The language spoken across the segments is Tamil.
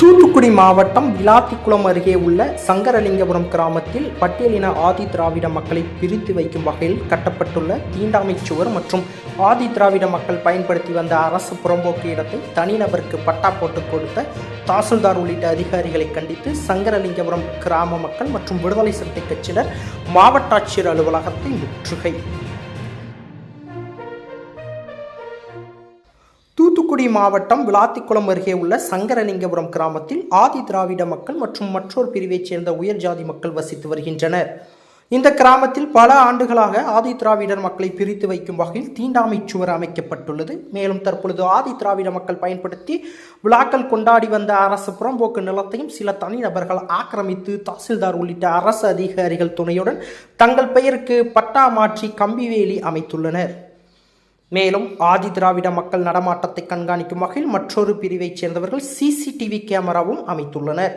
தூத்துக்குடி மாவட்டம் விளாத்திக்குளம் அருகே உள்ள சங்கரலிங்கபுரம் கிராமத்தில் பட்டியலின ஆதி திராவிட மக்களை பிரித்து வைக்கும் வகையில் கட்டப்பட்டுள்ள தீண்டாமை சுவர் மற்றும் ஆதி திராவிட மக்கள் பயன்படுத்தி வந்த அரசு புறம்போக்கு இடத்தை தனிநபருக்கு பட்டா போட்டு கொடுத்த தாசில்தார் உள்ளிட்ட அதிகாரிகளை கண்டித்து சங்கரலிங்கபுரம் கிராம மக்கள் மற்றும் விடுதலை சிறுத்தை கட்சியினர் மாவட்ட ஆட்சியர் அலுவலகத்தை முற்றுகை. தூத்துக்குடி மாவட்டம் விளாத்திக்குளம் அருகே உள்ள சங்கரலிங்கபுரம் கிராமத்தில் ஆதி திராவிட மக்கள் மற்றும் மற்றொரு பிரிவைச் சேர்ந்த உயர் ஜாதி மக்கள் வசித்து வருகின்றனர். இந்த கிராமத்தில் பல ஆண்டுகளாக ஆதி திராவிடர் மக்களை பிரித்து வைக்கும் வகையில் தீண்டாமை சுவர் அமைக்கப்பட்டுள்ளது. மேலும் தற்பொழுது ஆதி திராவிட மக்கள் பயன்படுத்தி விழாக்கள் கொண்டாடி வந்த அரசு புறம்போக்கு நிலத்தையும் சில தனிநபர்கள் ஆக்கிரமித்து தாசில்தார் உள்ளிட்ட அரசு அதிகாரிகள் துணையுடன் தங்கள் பெயருக்கு பட்டா மாற்றி கம்பிவேலி அமைத்துள்ளனர். மேலும் ஆதி திராவிட மக்கள் நடமாட்டத்தை கண்காணிக்கும் வகையில் மற்றொரு பிரிவைச் சேர்ந்தவர்கள் சிசிடிவி கேமராவும் அமைத்துள்ளனர்.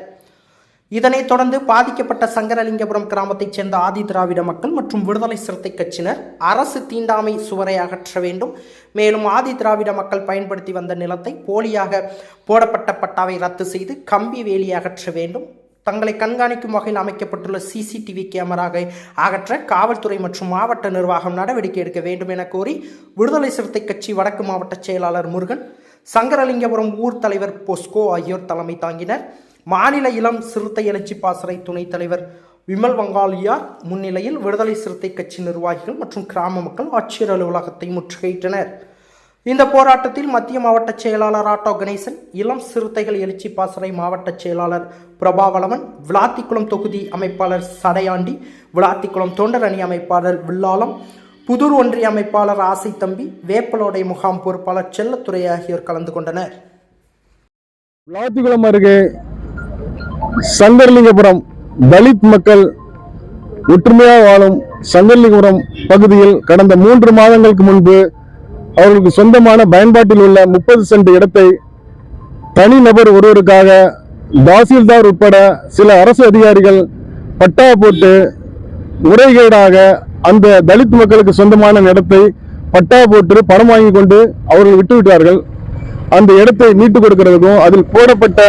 இதனைத் தொடர்ந்து பாதிக்கப்பட்ட சங்கரலிங்கபுரம் கிராமத்தைச் சேர்ந்த ஆதி திராவிட மக்கள் மற்றும் விடுதலை சிறுத்தை கட்சியினர் அரசு தீண்டாமை சுவரை அகற்ற வேண்டும். மேலும் ஆதி திராவிட மக்கள் பயன்படுத்தி வந்த நிலத்தை போலியாக போடப்பட்ட பட்டாவை ரத்து செய்து கம்பி வேலி அகற்ற வேண்டும். தங்களை கண்காணிக்கும் வகையில் அமைக்கப்பட்டுள்ள சிசிடிவி கேமராவை அகற்ற காவல்துறை மற்றும் மாவட்ட நிர்வாகம் நடவடிக்கை எடுக்க வேண்டும் என கோரி விடுதலை சிறுத்தை கட்சி வடக்கு மாவட்ட செயலாளர் முருகன் சங்கரலிங்கபுரம் ஊர் தலைவர் பொஸ்கோ ஆகியோர் தலைமை தாங்கினர். மாநில இளம் சிறுத்தை எழுச்சி பாசறை துணைத் தலைவர் விமல் வங்காளியார் முன்னிலையில் விடுதலை சிறுத்தை கட்சி நிர்வாகிகள் மற்றும் கிராம மக்கள் ஆட்சியர் அலுவலகத்தை முற்றுகையிட்டனர். இந்த போராட்டத்தில் மத்திய மாவட்ட செயலாளர் ஆட்டோ கணேசன் இளம் சிறுத்தைகள் எழுச்சி பாசறை மாவட்ட செயலாளர் பிரபாவளவன் விளாத்திக்குளம் தொகுதி அமைப்பாளர் சடையாண்டி விளாத்திக்குளம் தொண்டர் அணி அமைப்பாளர் வில்லாளம் புதூர் ஒன்றிய அமைப்பாளர் ஆசை தம்பி வேப்பலோடை முகாம் பொறுப்பாளர் செல்லத்துறை ஆகியோர் கலந்து கொண்டனர். விளாத்திக்குளம் அருகே சங்கர்லிங்கபுரம் தலித் மக்கள் ஒற்றுமையாக வாழும் சங்கர்லிங்கபுரம் பகுதியில் கடந்த மூன்று மாதங்களுக்கு முன்பு அவர்களுக்கு சொந்தமான பயன்பாட்டில் உள்ள முப்பது சென்ட் இடத்தை தனிநபர் ஒருவருக்காக தாசில்தார் உட்பட சில அரசு அதிகாரிகள் பட்டா போட்டு முறைகேடாக அந்த தலித் மக்களுக்கு சொந்தமான இடத்தை பட்டா போட்டு பணம் வாங்கி கொண்டு அவர்கள் விட்டுவிட்டார்கள். அந்த இடத்தை மீட்டு கொடுக்கிறதுக்கும் அதில் போடப்பட்ட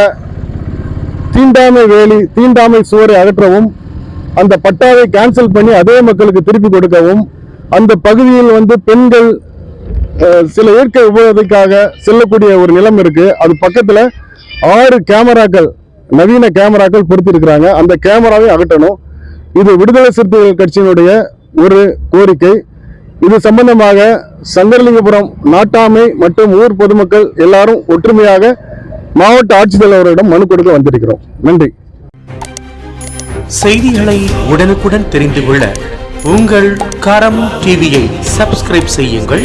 தீண்டாமை வேலி தீண்டாமை சுவரை அகற்றவும் அந்த பட்டாவை கேன்சல் பண்ணி அதே மக்களுக்கு திருப்பி கொடுக்கவும் அந்த பகுதியில் வந்து பெண்கள் சில இயற்கை உபயோகத்துக்காக செல்லக்கூடிய ஒரு நிலம் இருக்கு. அது பக்கத்துல ஆறு கேமராக்கள் நவீன கேமராக்கள் பொருத்திருக்கிறாங்க. அந்த கேமராவை அகற்றணும். இது விடுதலை சிறுத்தைகள் கட்சியினுடைய ஒரு கோரிக்கை. இது சம்பந்தமாக சங்கரலிங்கபுரம் நாட்டாமை மற்றும் ஊர் பொதுமக்கள் எல்லாரும் ஒற்றுமையாக மாவட்ட ஆட்சித்தலைவரிடம் மனு கொடுக்க வந்திருக்கிறோம். நன்றி. செய்திகளை உடனுக்குடன் தெரிந்து கொள்ள உங்கள் கரம் டிவியை சப்ஸ்கிரைப் செய்யுங்கள்.